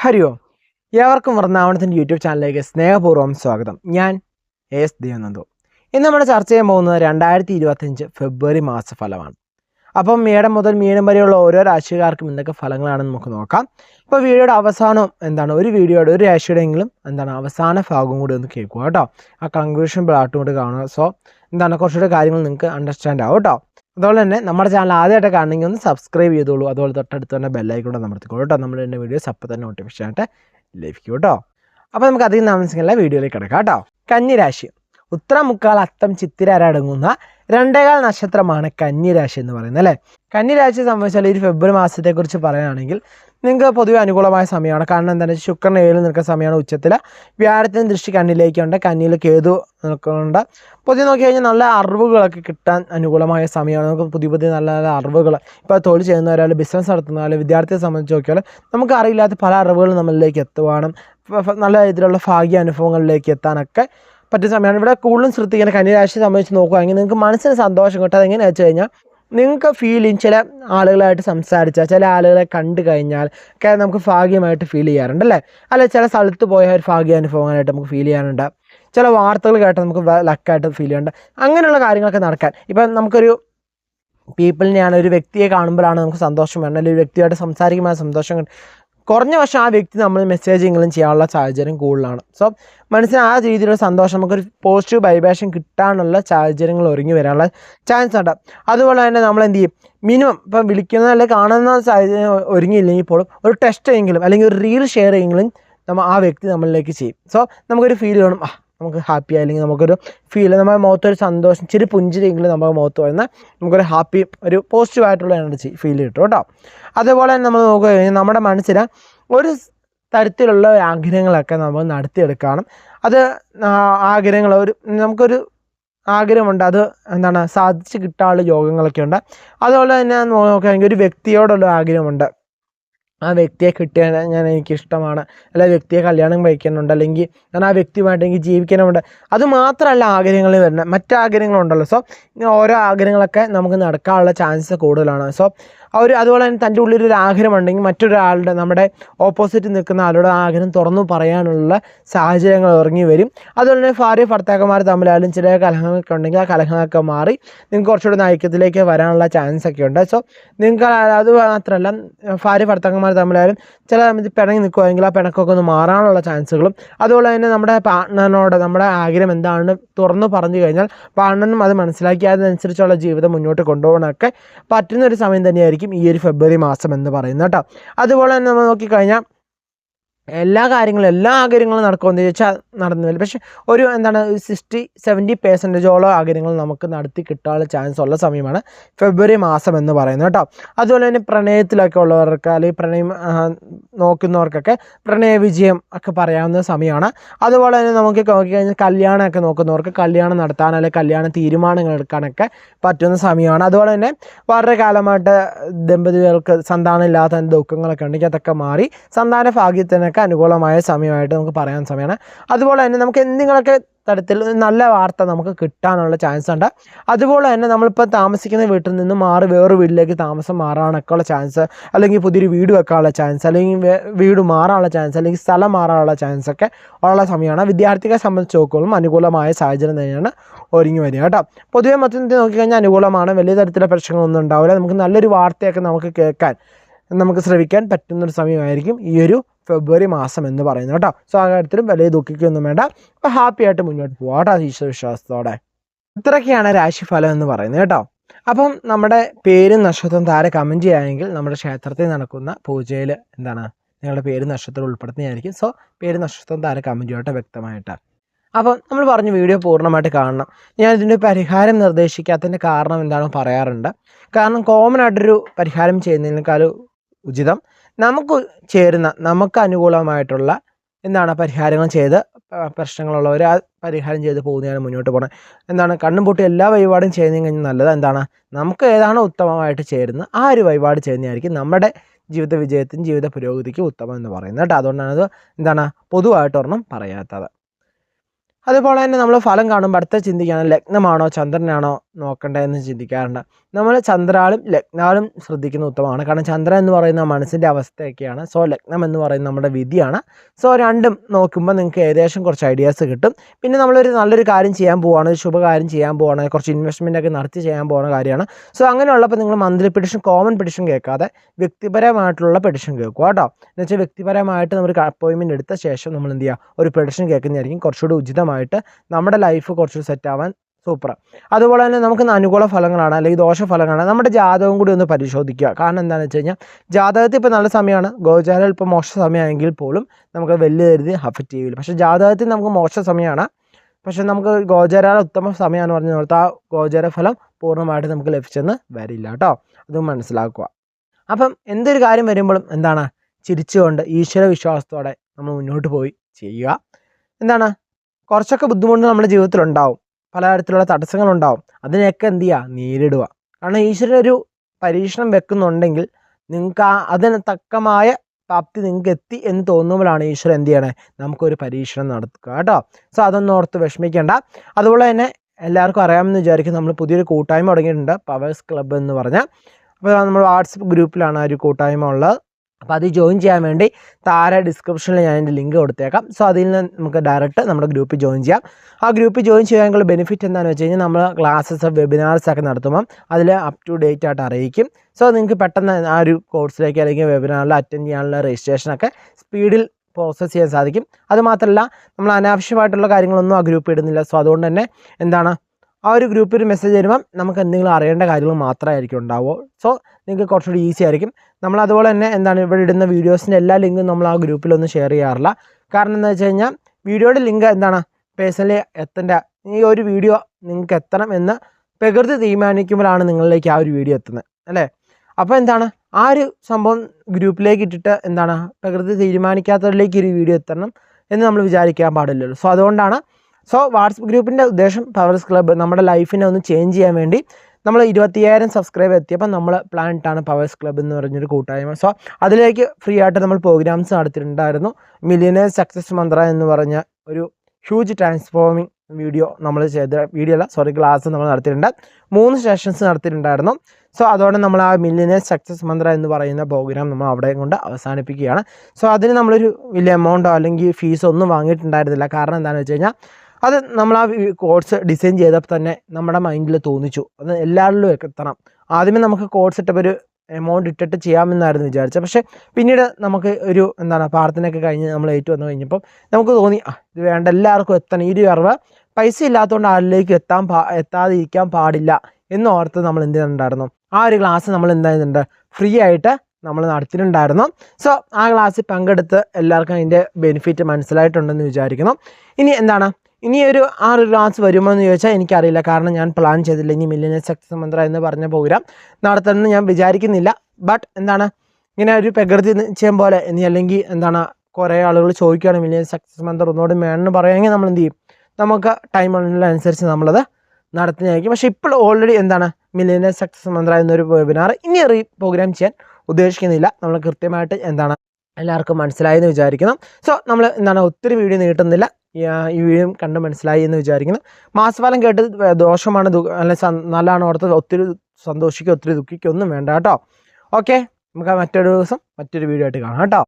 ഹരി ഓം ഏവർക്കും വൃന്ദാവനത്തിന്റെ യൂട്യൂബ് ചാനലിലേക്ക് സ്നേഹപൂർവം സ്വാഗതം. ഞാൻ എസ് ദേവനന്ദു ഇന്ന് നമ്മൾ ചർച്ച ചെയ്യാൻ പോകുന്നത് രണ്ടായിരത്തി ഇരുപത്തഞ്ച് ഫെബ്രുവരി മാസ ഫലമാണ് അപ്പം മേടം മുതൽ മീനം വരെയുള്ള ഓരോ രാശിക്കാർക്കും എന്തൊക്കെ ഫലങ്ങളാണെന്ന് നമുക്ക് നോക്കാം. ഇപ്പോൾ വീഡിയോയുടെ അവസാനം എന്താണ്? ഒരു വീഡിയോയുടെ ഒരു രാശിയുടെയെങ്കിലും എന്താണ് അവസാന ഭാഗം കൂടി ഒന്ന് കേൾക്കുക കേട്ടോ. ആ കൺക്ലൂഷൻ പ്ലാട്ടും കൂടി കാണുക. സോ എന്താണ്? കുറച്ചുകൂടി കാര്യങ്ങൾ നിങ്ങൾക്ക് അണ്ടർസ്റ്റാൻഡ് ആവും കേട്ടോ. അതുപോലെ തന്നെ നമ്മുടെ ചാനൽ ആദ്യമായിട്ട് കാണണമെങ്കിൽ ഒന്ന് സബ്സ്ക്രൈബ് ചെയ്തോളൂ. അതുപോലെ തൊട്ടടുത്ത് തന്നെ ബെല്ലൈക്കൂടെ അമർത്തിക്കോളൂ കേട്ടോ. നമ്മൾ എന്റെ വീഡിയോസ് അപ്പോൾ തന്നെ നോട്ടിഫിക്കേഷൻ ആയിട്ട് ലഭിക്കും കേട്ടോ. അപ്പോൾ നമുക്ക് അധികം താമസിക്കുന്ന വീഡിയോയിലേക്ക് കിടക്കാം കേട്ടോ. കന്നിരാശി. ഉത്തരമുക്കാൽ അത്തം ചിത്തിരാര അടങ്ങുന്ന രണ്ടേകാൽ നക്ഷത്രമാണ് കന്നിരാശി എന്ന് പറയുന്നത് അല്ലേ? കന്നിരാശിയെ സംബന്ധിച്ചാൽ ഈ ഫെബ്രുവരി മാസത്തെക്കുറിച്ച് പറയുകയാണെങ്കിൽ നിങ്ങൾക്ക് പൊതുവെ അനുകൂലമായ സമയമാണ്. കാരണം എന്താണെന്ന് വെച്ചാൽ ശുക്രൻ ഏഴിൽ നിൽക്കുന്ന സമയമാണ് ഉച്ചത്തിൽ. വ്യാഴത്തിന് ദൃഷ്ടി കണ്ണിലേക്കുണ്ട്. കന്നിയിൽ കേതു നിൽക്കുന്നുണ്ട്. പൊതുവെ നോക്കി കഴിഞ്ഞാൽ നല്ല അറിവുകളൊക്കെ കിട്ടാൻ അനുകൂലമായ സമയമാണ്. നമുക്ക് പുതിയ പുതിയ നല്ല നല്ല അറിവുകൾ. ഇപ്പോൾ തൊഴിൽ ചെയ്യുന്നവരാൽ ബിസിനസ് നടത്തുന്ന ആൾ വിദ്യാർത്ഥിയെ സംബന്ധിച്ച് നോക്കിയാൽ നമുക്ക് അറിയില്ലാത്ത പല അറിവുകളും നമ്മളിലേക്ക് എത്തുവാനും നല്ല രീതിയിലുള്ള ഭാഗ്യ അനുഭവങ്ങളിലേക്ക് എത്താനൊക്കെ പറ്റിയ സമയമാണ്. ഇവിടെ കൂടുതലും ശ്രദ്ധിക്കുന്ന കന്യരാശിയെ സംബന്ധിച്ച് നോക്കുകയാണെങ്കിൽ നിങ്ങൾക്ക് മനസ്സിന് സന്തോഷം കിട്ടും. അതെങ്ങനെയാണെന്ന് വെച്ച് കഴിഞ്ഞാൽ നിങ്ങൾക്ക് ചെയ്യും ചില ആളുകളായിട്ട് സംസാരിച്ചാൽ ചില ആളുകളെ കണ്ടു കഴിഞ്ഞാൽ ഒക്കെ നമുക്ക് ഭാഗ്യമായിട്ട് ഫീൽ ചെയ്യാറുണ്ട് അല്ലേ? അല്ലെ ചില സ്ഥലത്ത് പോയ ഒരു ഭാഗ്യ അനുഭവങ്ങളായിട്ട് നമുക്ക് ഫീൽ ചെയ്യാറുണ്ട്. ചില വാർത്തകൾ കേട്ട് നമുക്ക് ലക്കായിട്ട് ഫീൽ ചെയ്യണ്ട അങ്ങനെയുള്ള കാര്യങ്ങളൊക്കെ നടക്കാൻ. ഇപ്പം നമുക്കൊരു പീപ്പിളിനെയാണ് ഒരു വ്യക്തിയെ കാണുമ്പോഴാണ് നമുക്ക് സന്തോഷം വേണം അല്ലെങ്കിൽ ഒരു വ്യക്തിയായിട്ട് സംസാരിക്കുമ്പോൾ സന്തോഷം. കുറഞ്ഞ പക്ഷേ ആ വ്യക്തി നമ്മൾ മെസ്സേജെങ്കിലും ചെയ്യാനുള്ള സാഹചര്യം കൂടുതലാണ്. സോ മനസ്സിന് ആ രീതിയിലുള്ള സന്തോഷം നമുക്കൊരു പോസിറ്റീവ് വൈബ്രേഷൻ കിട്ടാനുള്ള സാഹചര്യങ്ങൾ ഒരുങ്ങി വരാനുള്ള ചാൻസ് ഉണ്ട്. അതുപോലെ തന്നെ നമ്മൾ എന്ത് ചെയ്യും? മിനിമം ഇപ്പം വിളിക്കുന്ന അല്ലെങ്കിൽ കാണുന്ന സാഹചര്യം ഒരുങ്ങിയില്ലെങ്കിൽ പോലും ഒരു ടെസ്റ്റ് എങ്കിലും അല്ലെങ്കിൽ ഒരു റീൽ ഷെയർ ചെയ്യെങ്കിലും നമ്മൾ ആ വ്യക്തി നമ്മളിലേക്ക് ചെയ്യും. സോ നമുക്കൊരു ഫീൽ വേണം. ആ നമുക്ക് ഹാപ്പി അല്ലെങ്കിൽ നമുക്കൊരു ഫീൽ നമ്മുടെ മുഖത്തൊരു സന്തോഷം ചെറിയ പുഞ്ചിരിയെങ്കിലും നമ്മുടെ മുഖത്ത് വരുന്ന നമുക്കൊരു ഹാപ്പി ഒരു പോസിറ്റീവ് ആയിട്ടുള്ള എനർജി ഫീൽ കിട്ടും കേട്ടോ. അതേപോലെ തന്നെ നമ്മൾ നോക്കുക കഴിഞ്ഞാൽ നമ്മുടെ മനസ്സിന് ഒരു തരത്തിലുള്ള ആഗ്രഹങ്ങളൊക്കെ നമ്മൾ നടത്തിയെടുക്കണം. അത് ആഗ്രഹങ്ങൾ ഒരു നമുക്കൊരു ആഗ്രഹമുണ്ട് അത് എന്താണ് സാധിച്ച് കിട്ടാനുള്ള യോഗങ്ങളൊക്കെ ഉണ്ട്. അതുപോലെ തന്നെ നോക്കുകയാണെങ്കിൽ ഒരു വ്യക്തിയോടുള്ള ആഗ്രഹമുണ്ട്. ആ വ്യക്തിയെ കിട്ടിയാൽ ഞാൻ എനിക്ക് ഇഷ്ടമാണ് അല്ലെങ്കിൽ വ്യക്തിയെ കല്യാണം കഴിക്കാനുണ്ട്. അല്ലെങ്കിൽ ഞാൻ ആ വ്യക്തിയുമായിട്ട് എനിക്ക് ജീവിക്കാനുണ്ട്. അത് മാത്രമല്ല ആഗ്രഹങ്ങൾ വരുന്നത്. മറ്റ് ആഗ്രഹങ്ങളുണ്ടല്ലോ സോ ഓരോ ആഗ്രഹങ്ങളൊക്കെ നമുക്ക് നടക്കാനുള്ള ചാൻസ് കൂടുതലാണ്. സോ ആ ഒരു അതുപോലെ തന്നെ തന്റെ ഉള്ളിൽ ഒരു ആഗ്രഹം ഉണ്ടെങ്കിൽ മറ്റൊരാളുടെ നമ്മുടെ ഓപ്പോസിറ്റ് നിൽക്കുന്ന ആളുടെ ആഗ്രഹം തുറന്നു പറയാനുള്ള സാഹചര്യങ്ങൾ ഇറങ്ങി വരും. അതുപോലെ തന്നെ ഭാര്യ ഭർത്താക്കന്മാർ തമ്മിലായാലും ചില കലഹങ്ങളൊക്കെ ഉണ്ടെങ്കിൽ ആ കലഹങ്ങളൊക്കെ മാറി നിങ്ങൾക്ക് കുറച്ചുകൂടി ഐക്യത്തിലേക്ക് വരാനുള്ള ചാൻസ് ഒക്കെ ഉണ്ട്. സോ നിങ്ങൾക്ക് അത് മാത്രമല്ല ഭാര്യ ഭർത്താക്കന്മാർ തമ്മിലായാലും ചില പിണങ്ങി നിൽക്കുമെങ്കിൽ ആ പിണക്കൊക്കെ ഒന്ന് മാറാനുള്ള ചാൻസുകളും അതുപോലെ തന്നെ നമ്മുടെ പാർട്ട്ണറിനോട് നമ്മുടെ ആഗ്രഹം എന്താണെന്ന് തുറന്നു പറഞ്ഞു കഴിഞ്ഞാൽ പാർട്ട്ണറിനും അത് മനസ്സിലാക്കി അതിനനുസരിച്ചുള്ള ജീവിതം മുന്നോട്ട് കൊണ്ടുപോകാനൊക്കെ പറ്റുന്ന ഒരു സമയം തന്നെയായിരിക്കും. ഈ ഒരു ഫെബ്രുവരി മാസം എന്ന് പറയുന്നത് കേട്ടോ. അതുപോലെ തന്നെ നമ്മൾ നോക്കിക്കഴിഞ്ഞാൽ എല്ലാ കാര്യങ്ങളും എല്ലാ ആഗ്രഹങ്ങളും നടക്കുമെന്ന് ചോദിച്ചാൽ നടന്നു വരും പക്ഷെ ഒരു എന്താണ് സിക്സ്റ്റി സെവന്റി പെർസെന്റേജോളം ആഗ്രഹങ്ങൾ നമുക്ക് നടത്തി കിട്ടാനുള്ള ചാൻസ് ഉള്ള സമയമാണ് ഫെബ്രുവരി മാസം എന്ന് പറയുന്നത് കേട്ടോ. അതുപോലെ തന്നെ പ്രണയത്തിലൊക്കെ ഉള്ളവർക്ക് അല്ലെങ്കിൽ പ്രണയം നോക്കുന്നവർക്കൊക്കെ പ്രണയ വിജയം ഒക്കെ പറയാവുന്ന സമയമാണ്. അതുപോലെ തന്നെ നമുക്ക് നോക്കിക്കഴിഞ്ഞാൽ കല്യാണമൊക്കെ നോക്കുന്നവർക്ക് കല്യാണം നടത്താൻ അല്ലെങ്കിൽ കല്യാണ തീരുമാനങ്ങൾ എടുക്കാനൊക്കെ പറ്റുന്ന സമയമാണ്. അതുപോലെ തന്നെ വളരെ കാലമായിട്ട് ദമ്പതികൾക്ക് സന്താനം ഇല്ലാത്ത ദുഃഖങ്ങളൊക്കെ ഉണ്ടെങ്കിൽ അതൊക്കെ മാറി സന്താന ഭാഗ്യത്തിനൊക്കെ അനുകൂലമായ സമയമായിട്ട് നമുക്ക് പറയാൻ സമയമാണ്. അതുപോലെ തന്നെ നമുക്ക് എന്തെങ്കിലുമൊക്കെ തരത്തിൽ നല്ല വാർത്ത നമുക്ക് കിട്ടാനുള്ള ചാൻസ് ഉണ്ട്. അതുപോലെ തന്നെ നമ്മളിപ്പോൾ താമസിക്കുന്ന വീട്ടിൽ നിന്ന് മാറി വേറൊരു വീട്ടിലേക്ക് താമസം മാറാനൊക്കെ ഉള്ള ചാൻസ് അല്ലെങ്കിൽ പുതിയൊരു വീട് വെക്കാനുള്ള ചാൻസ് അല്ലെങ്കിൽ വീട് മാറാനുള്ള ചാൻസ് അല്ലെങ്കിൽ സ്ഥലം മാറാനുള്ള ചാൻസ് ഒക്കെ ഉള്ള സമയമാണ്. വിദ്യാർത്ഥികളെ സംബന്ധിച്ച് നോക്കുമ്പോഴും അനുകൂലമായ സാഹചര്യം തന്നെയാണ് ഒരുങ്ങി വരിക കേട്ടോ. പൊതുവെ മൊത്തത്തിൽ നോക്കിക്കഴിഞ്ഞാൽ അനുകൂലമാണ്. വലിയ തരത്തിലുള്ള പ്രശ്നങ്ങളൊന്നും ഉണ്ടാവില്ല. നമുക്ക് നല്ലൊരു വാർത്തയൊക്കെ നമുക്ക് കേൾക്കാൻ നമുക്ക് ശ്രമിക്കാൻ പറ്റുന്നൊരു സമയമായിരിക്കും ഈ ഒരു ഫെബ്രുവരി മാസം എന്ന് പറയുന്നത് കേട്ടോ. സോ ആ കാര്യത്തിലും വലിയ ദുഃഖിക്കൊന്നും വേണ്ട. അപ്പോൾ ഹാപ്പി ആയിട്ട് മുന്നോട്ട് പോകാം കേട്ടോ ഈശ്വര വിശ്വാസത്തോടെ. ഇത്രയൊക്കെയാണ് രാശിഫലം എന്ന് പറയുന്നത് കേട്ടോ. അപ്പം നമ്മുടെ പേരും നക്ഷത്രവും താരെ കമന്റ് ചെയ്യുകയാണെങ്കിൽ നമ്മുടെ ക്ഷേത്രത്തിൽ നടക്കുന്ന പൂജയിൽ എന്താണ്? നിങ്ങളുടെ പേര് നക്ഷത്രം ഉൾപ്പെടുത്തുന്നതായിരിക്കും. സോ പേര് നക്ഷത്രം താരെ കമന്റ് ചെയ്യട്ടെ വ്യക്തമായിട്ട്. അപ്പോൾ നമ്മൾ പറഞ്ഞു വീഡിയോ പൂർണമായിട്ട് കാണണം. ഞാൻ ഇതിന്റെ പരിഹാരം നിർദ്ദേശിക്കാത്തതിന്റെ കാരണം എന്താണെന്ന് പറയാറുണ്ട്. കാരണം കോമൺ ആയിട്ടൊരു പരിഹാരം ചെയ്യുന്നതിനേക്കാളും ഉചിതം നമുക്ക് ചേരുന്ന നമുക്ക് അനുകൂലമായിട്ടുള്ള എന്താണ് പരിഹാരങ്ങൾ ചെയ്ത് പ്രശ്നങ്ങളുള്ളവർ ആ പരിഹാരം ചെയ്ത് പോകുന്നതാണ് മുന്നോട്ട് പോകണം എന്താണ് കണ്ണും പൊട്ടി എല്ലാ വഴിപാടും ചെയ്യുന്നതിന് കഴിഞ്ഞാൽ നല്ലത് എന്താണ്? നമുക്ക് ഏതാണ് ഉത്തമമായിട്ട് ചേരുന്നത്? ആ ഒരു വഴിപാട് ചെയ്യുന്നതായിരിക്കും നമ്മുടെ ജീവിത വിജയത്തിനും ജീവിത പുരോഗതിക്കും ഉത്തമം എന്ന് പറയുന്നത് കേട്ടോ. അതുകൊണ്ടാണ് അത് എന്താണ് പൊതുവായിട്ട് ഒരെണ്ണം പറയാത്തത്. അതുപോലെ തന്നെ നമ്മൾ ഫലം കാണുമ്പോൾ അടുത്ത ചിന്തിക്കുകയാണ് ലഗ്നമാണോ ചന്ദ്രനാണോ നോക്കേണ്ടതെന്ന് ചിന്തിക്കാറുണ്ട്. നമ്മൾ ചന്ദ്രാളും ലഗ്നാളും ശ്രദ്ധിക്കുന്ന ഉത്തമമാണ്. കാരണം ചന്ദ്രൻ എന്ന് പറയുന്ന മനസ്സിന്റെ അവസ്ഥയൊക്കെയാണ്. സോ ലഗ്നം എന്ന് പറയുന്നത് നമ്മുടെ വിധിയാണ്. സോ രണ്ടും നോക്കുമ്പോൾ നിങ്ങൾക്ക് ഏകദേശം കുറച്ച് ഐഡിയാസ് കിട്ടും. പിന്നെ നമ്മളൊരു നല്ലൊരു കാര്യം ചെയ്യാൻ പോവുകയാണ് ഒരു ശുഭകാര്യം ചെയ്യാൻ പോവുകയാണ് കുറച്ച് ഇൻവെസ്റ്റ്മെന്റ് ഒക്കെ നടത്തി ചെയ്യാൻ പോകുന്ന കാര്യമാണ്. സോ അങ്ങനെയുള്ളപ്പോൾ നിങ്ങൾ മന്ത്ലി പെഡിഷൻ കോമൺ പെഡിഷൻ കേൾക്കാതെ വ്യക്തിപരമായിട്ടുള്ള പെഡിഷൻ കേൾക്കുക കേട്ടോ. എന്ന് വെച്ചാൽ വ്യക്തിപരമായിട്ട് നമ്മൾ അപ്പോയിൻമെന്റ് എടുത്ത ശേഷം നമ്മൾ എന്ത് ചെയ്യുക? ഒരു പെഡിഷൻ കേൾക്കുന്നതായിരിക്കും കുറച്ചുകൂടി ഉചിതമായിട്ട് നമ്മുടെ ലൈഫ് കുറച്ചുകൂടി സെറ്റ് ആവാൻ സൂപ്പർ അതുപോലെ തന്നെ നമുക്ക് അനുകൂല ഫലങ്ങളാണ് അല്ലെങ്കിൽ ദോഷ ഫലങ്ങളാണ് നമ്മുടെ ജാതകം കൂടി ഒന്ന് പരിശോധിക്കുക. കാരണം എന്താണെന്ന് വെച്ച് കഴിഞ്ഞാൽ ജാതകത്തിൽ ഇപ്പോൾ നല്ല സമയമാണ് ഗോചാരം ഇപ്പോൾ മോശ സമയമാണെങ്കിൽ പോലും നമുക്ക് വലിയ കരുതി അഫക്റ്റ് ചെയ്യില്ല പക്ഷേ ജാതകത്തിൽ നമുക്ക് മോശ സമയമാണ് പക്ഷേ നമുക്ക് ഗോചര ഉത്തമ സമയമാണെന്ന് പറഞ്ഞ ഓർത്ത് ആ ഗോചര ഫലം പൂർണമായിട്ട് നമുക്ക് ലഭിച്ചെന്ന് വരില്ല കേട്ടോ. അത് മനസ്സിലാക്കുക. അപ്പം എന്തൊരു കാര്യം വരുമ്പോഴും എന്താണ്? ചിരിച്ചുകൊണ്ട് ഈശ്വര വിശ്വാസത്തോടെ നമ്മൾ മുന്നോട്ട് പോയി ചെയ്യുക. എന്താണ്? കുറച്ചൊക്കെ ബുദ്ധിമുട്ട് നമ്മുടെ ജീവിതത്തിൽ ഉണ്ടാവും പലതരത്തിലുള്ള തടസ്സങ്ങളുണ്ടാവും. അതിനെയൊക്കെ എന്ത് ചെയ്യുക നേരിടുക. കാരണം ഈശ്വരൻ ഒരു പരീക്ഷണം വെക്കുന്നുണ്ടെങ്കിൽ നിങ്ങൾക്ക് ആ അതിന് തക്കമായ പ്രാപ്തി നിങ്ങൾക്ക് എത്തി എന്ന് തോന്നുമ്പോഴാണ് ഈശ്വരൻ എന്ത് ചെയ്യണേ? നമുക്കൊരു പരീക്ഷണം നടത്തുക കേട്ടോ. സോ അതൊന്നും ഓർത്ത് വിഷമിക്കേണ്ട. അതുപോലെ തന്നെ എല്ലാവർക്കും അറിയാമെന്ന് വിചാരിക്കും നമ്മൾ പുതിയൊരു കൂട്ടായ്മ തുടങ്ങിയിട്ടുണ്ട്. പവേഴ്സ് ക്ലബ്ബ് എന്ന് പറഞ്ഞാൽ അപ്പോൾ നമ്മൾ വാട്സപ്പ് ഗ്രൂപ്പിലാണ് ആ ഒരു കൂട്ടായ്മ ഉള്ളത്. അപ്പോൾ അത് ജോയിൻ ചെയ്യാൻ വേണ്ടി താഴെ ഡിസ്ക്രിപ്ഷനിൽ ഞാൻ എന്റെ ലിങ്ക് കൊടുത്തേക്കാം. സോ അതിൽ നിന്ന് നമുക്ക് ഡയറക്റ്റ് നമ്മുടെ ഗ്രൂപ്പിൽ ജോയിൻ ചെയ്യാം. ആ ഗ്രൂപ്പിൽ ജോയിൻ ചെയ്യാനുള്ള ബെനിഫിറ്റ് എന്താണെന്ന് വെച്ച് കഴിഞ്ഞാൽ നമ്മൾ ക്ലാസ്സസ് വെബിനാർസ് ഒക്കെ നടത്തുമ്പം അതിൽ അപ് ടു ഡേറ്റ് ആയിട്ട് അറിയിക്കും. സോ നിങ്ങൾക്ക് പെട്ടെന്ന് ആ ഒരു കോഴ്സിലേക്ക് അല്ലെങ്കിൽ വെബിനാറിൽ അറ്റൻഡ് ചെയ്യാനുള്ള രജിസ്ട്രേഷനൊക്കെ സ്പീഡിൽ പ്രോസസ്സ് ചെയ്യാൻ സാധിക്കും. അതുമാത്രമല്ല നമ്മൾ അനാവശ്യമായിട്ടുള്ള കാര്യങ്ങളൊന്നും ആ ഗ്രൂപ്പ് ഇടുന്നില്ല. സോ അതുകൊണ്ട് തന്നെ എന്താണ് ആ ഒരു ഗ്രൂപ്പിൽ മെസ്സേജ് വരുമ്പം നമുക്ക് എന്തെങ്കിലും അറിയേണ്ട കാര്യങ്ങൾ മാത്രമായിരിക്കും ഉണ്ടാവുക. സോ നിങ്ങൾക്ക് കുറച്ചുകൂടി ഈസി ആയിരിക്കും. നമ്മൾ അതുപോലെ തന്നെ എന്താണ് ഇവിടെ ഇടുന്ന വീഡിയോസിന്റെ എല്ലാ ലിങ്കും നമ്മൾ ആ ഗ്രൂപ്പിലൊന്നും ഷെയർ ചെയ്യാറില്ല. കാരണം എന്താ വെച്ച് കഴിഞ്ഞാൽ വീഡിയോയുടെ ലിങ്ക് എന്താണ്? പേഴ്സണലി എത്തേണ്ട ഈ ഒരു വീഡിയോ നിങ്ങൾക്ക് എത്തണം എന്ന് പ്രകൃതി തീരുമാനിക്കുമ്പോഴാണ് നിങ്ങളിലേക്ക് ആ ഒരു വീഡിയോ എത്തുന്നത്. അല്ലേ? അപ്പോൾ എന്താണ്? ആ ഒരു സംഭവം ഗ്രൂപ്പിലേക്ക് ഇട്ടിട്ട് എന്താണ്? പ്രകൃതി തീരുമാനിക്കാത്തവരിലേക്ക് ഒരു വീഡിയോ എത്തണം എന്ന് നമ്മൾ വിചാരിക്കാൻ പാടില്ലല്ലോ. സോ അതുകൊണ്ടാണ് സോ വാട്സപ്പ് ഗ്രൂപ്പിന്റെ ഉദ്ദേശം പവേഴ്സ് ക്ലബ്ബ് നമ്മുടെ ലൈഫിനെ ഒന്ന് ചേഞ്ച് ചെയ്യാൻ വേണ്ടി നമ്മൾ ഇരുപത്തിയായിരം സബ്സ്ക്രൈബ് എത്തിയപ്പോൾ നമ്മൾ ഇട്ടാണ് പവേഴ്സ് ക്ലബ്ബ് എന്ന് പറഞ്ഞൊരു കൂട്ടായ്മ. സോ അതിലേക്ക് ഫ്രീ ആയിട്ട് നമ്മൾ പ്രോഗ്രാംസ് നടത്തിയിട്ടുണ്ടായിരുന്നു. മില്ലിയനേഴ്സ് സക്സസ് മന്ത്ര എന്ന് പറഞ്ഞ ഒരു ഹ്യൂജ് ട്രാൻസ്ഫോമിങ് വീഡിയോ നമ്മൾ ചെയ്ത വീഡിയോ അല്ല സോറി ക്ലാസ് നമ്മൾ നടത്തിയിട്ടുണ്ട്. മൂന്ന് സെഷൻസ് നടത്തിയിട്ടുണ്ടായിരുന്നു. സോ അതോടെ നമ്മൾ ആ മില്ലിയനേഴ്സ് സക്സസ് മന്ത്ര എന്ന് പറയുന്ന പ്രോഗ്രാം നമ്മൾ അവിടെ കൊണ്ട് അവസാനിപ്പിക്കുകയാണ്. സോ അതിന് നമ്മളൊരു വലിയ എമൗണ്ടോ അല്ലെങ്കിൽ ഫീസോ ഒന്നും വാങ്ങിയിട്ടുണ്ടായിരുന്നില്ല. കാരണം എന്താണെന്ന് വെച്ച് കഴിഞ്ഞാൽ അത് നമ്മൾ ആ കോഴ്സ് ഡിസൈൻ ചെയ്തപ്പോൾ തന്നെ നമ്മുടെ മൈൻഡിൽ തോന്നിച്ചു. അത് എല്ലാവരിലും എത്തണം. ആദ്യമേ നമുക്ക് കോഴ്സ് ഇട്ടപ്പോൾ ഒരു എമൗണ്ട് ഇട്ടിട്ട് ചെയ്യാമെന്നായിരുന്നു വിചാരിച്ചത്. പക്ഷേ പിന്നീട് നമുക്ക് ഒരു എന്താണ് പ്രാർത്ഥനയൊക്കെ കഴിഞ്ഞ് നമ്മൾ ഏറ്റു വന്നു കഴിഞ്ഞപ്പോൾ നമുക്ക് തോന്നി "ആ, ഇത് വേണ്ട എല്ലാവർക്കും എത്തണം. ഈ ഒരു അറിവ് പൈസ ഇല്ലാത്തതുകൊണ്ട് ആരിലേക്ക് എത്താൻ പാ എത്താതെ ഇരിക്കാൻ പാടില്ല. എന്ന് ഓർത്ത് നമ്മൾ എന്ത് ചെയ്യുന്നുണ്ടായിരുന്നു ആ ഒരു ക്ലാസ് നമ്മൾ എന്ത് ചെയ്യുന്നുണ്ട് ഫ്രീ ആയിട്ട് നമ്മൾ നടത്തിയിട്ടുണ്ടായിരുന്നു. സോ ആ ക്ലാസ്സിൽ പങ്കെടുത്ത് എല്ലാവർക്കും അതിന്റെ ബെനിഫിറ്റ് മനസ്സിലായിട്ടുണ്ടെന്ന് വിചാരിക്കുന്നു. ഇനി എന്താണ്? ഇനി ഒരു ആ ഒരു ക്ലാസ് വരുമോ എന്ന് ചോദിച്ചാൽ എനിക്കറിയില്ല. കാരണം ഞാൻ പ്ലാൻ ചെയ്തില്ല. ഇനി മില്ലിയൻ സക്സസ് മന്ത്ര എന്ന് പറഞ്ഞ പ്രോഗ്രാം നടത്തണമെന്ന് ഞാൻ വിചാരിക്കുന്നില്ല. ബട്ട് എന്താണ്? ഇങ്ങനെ ഒരു പ്രകൃതി നിശ്ചയം പോലെ ഇനി അല്ലെങ്കിൽ എന്താണ് കുറേ ആളുകൾ ചോദിക്കുകയാണ് മില്ലിയൻ സക്സസ് മന്ത്ര ഒന്നുകൂടി വേണമെന്ന് പറയുമെങ്കിൽ നമ്മൾ എന്ത് ചെയ്യും? നമുക്ക് ടൈം അനുസരിച്ച് നമ്മളത് നടത്തുന്നതായിരിക്കും. പക്ഷേ ഇപ്പോൾ ഓൾറെഡി എന്താണ്? മില്ലിയൻ സക്സസ് മന്ത്ര എന്നൊരു വെബിനാർ ഇനി റീ പ്രോഗ്രാം ചെയ്യാൻ ഉദ്ദേശിക്കുന്നില്ല. നമ്മൾ കൃത്യമായിട്ട് എന്താണ്? എല്ലാവർക്കും മനസ്സിലായെന്ന് വിചാരിക്കുന്നു. സോ നമ്മൾ എന്താണ്? ഒത്തിരി വീഡിയോ നീട്ടുന്നില്ല. ഈ, വീഡിയോ കണ്ട് മനസ്സിലായി എന്ന് വിചാരിക്കുന്നു. മാസഫലം കേട്ട് ദോഷമാണ് അല്ല നല്ലതാണ് ഓർത്ത് ഒത്തിരി സന്തോഷിക്കുക ഒത്തിരി ദുഃഖിക്കുക ഒന്നും വേണ്ട കേട്ടോ. ഓക്കെ നമുക്ക് മറ്റൊരു ദിവസം മറ്റൊരു വീഡിയോ ആയിട്ട് കാണാം കേട്ടോ.